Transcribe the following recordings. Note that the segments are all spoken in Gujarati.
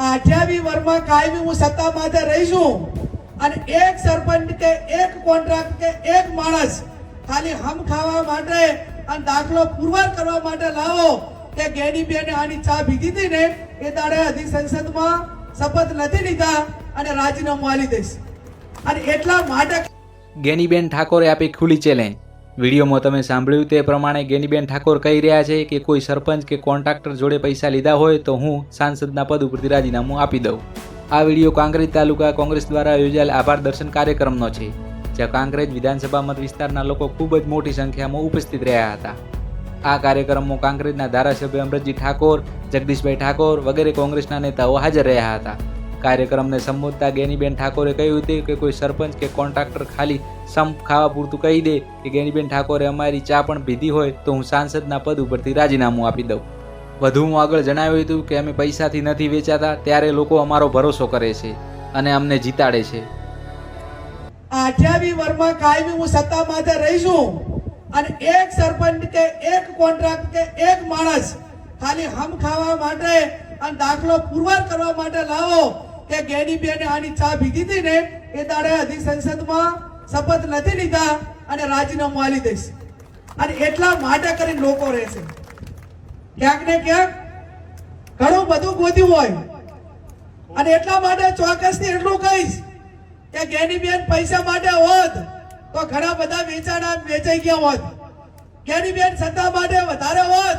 અઠ્યાવી વર્ષમાં કાયમી હું સત્તા માથે રહીશું અને એક સરપંચ કે એક કોન્ટ્રાક્ટ કે એક માણસ ખાલી હમ ખાવા માટે અને દાખલો પુરવાર કરવા માટે લાવો કે ગેડી બેને આની ચા પીધી હતી ને, એ દાડે અધિસંસદમાં શપથ નથી લીધા અને રાજીનામું આલી દઈશ. અને એટલા માટે ગેનીબેન ઠાકોરે આપી ખુલ્લી ચેલેન્જ વિડીયોમાં તમે સાંભળ્યું તે પ્રમાણે ગેનીબેન ઠાકોર કહી રહ્યા છે કે કોઈ સરપંચ કે કોન્ટ્રાક્ટર જોડે પૈસા લીધા હોય તો હું સાંસદના પદ ઉપરથી રાજીનામું આપી દઉં. આ વીડિયો કાંકરેજ તાલુકા કોંગ્રેસ દ્વારા યોજાયેલ આભાર દર્શન કાર્યક્રમનો છે, જ્યાં કાંકરેજ વિધાનસભા મત વિસ્તારના લોકો ખૂબ જ મોટી સંખ્યામાં ઉપસ્થિત રહ્યા હતા. આ કાર્યક્રમમાં કાંકરેજના ધારાસભ્ય અમરજી ઠાકોર, જગદીશભાઈ ઠાકોર વગેરે કોંગ્રેસના નેતાઓ હાજર રહ્યા હતા. કાર્યક્રમને સંબોધતા ગેનીબેન ઠાકોરે કહ્યું હતું કે કોઈ સરપંચ કે કોન્ટ્રાક્ટર ખાલી સંપ ખાવા પૂરતું કહી દે કે ગેનીબેન ઠાકોરે અમારી ચા પણ પીધી હોય તો હું સાંસદના પદ ઉપરથી રાજીનામું આપી દઉં. વધુ હું આગળ જણાવ્યું હતું કે અમે પૈસાથી નથી વેચાતા, ત્યારે લોકો અમારો ભરોસો કરે છે અને અમને જીતાડે છે. અઠ્યાવી વર્ષમાં કાયમી હું સત્તા માથે રહીશું અને એક સરપંચ કે એક કોન્ટ્રાક્ટ કે એક માણસ ખાલી હમ ખાવા માટે અને દાખલો પુરવાર કરવા માટે લાવો કે ગેડી બેને આની ચા પીધી હતી ને, એ દાડે હજી સંસદમાં શપથ નથી લીધા અને રાજીનામું આલી દઈશ. અને એટલા માટે કરીને લોકો રહેશે. ક્યાંક ને ક્યાંક ઘણું બધું ગોધ્યું હોય. અને એટલા માટે ચોક્કસથી એટલું કહીશ કે ગેનીબેન પૈસા માટે હોત તો ઘણા બધા વેચાણા વેચાઈ ગયા હોત. ગેનીબેન સત્તા માટે વધારે હોત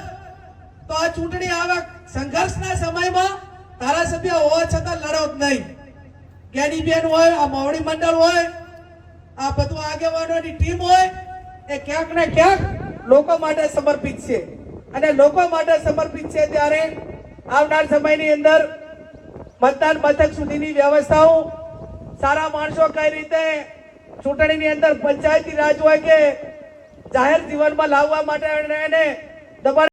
તો આ ચૂંટણી આવા સંઘર્ષના સમયમાં ધારાસભ્ય હોવા છતાં લડત નહીં. ગેનીબેન હોય, આ મોવડી મંડળ હોય, આ બધું આગેવાનોની ટીમ હોય, એ ક્યાંક ને ક્યાંક લોકો માટે સમર્પિત છે. અને લોકો માટે સમર્પિત છે ત્યારે આવનાર સમયની અંદર મતદાન મથક સુધીની વ્યવસ્થાઓ સારા માણસો કઈ રીતે ચૂંટણીની અંદર પંચાયતી રાજ હોય કે જાહેર જીવનમાં લાવવા માટે એને દબાણ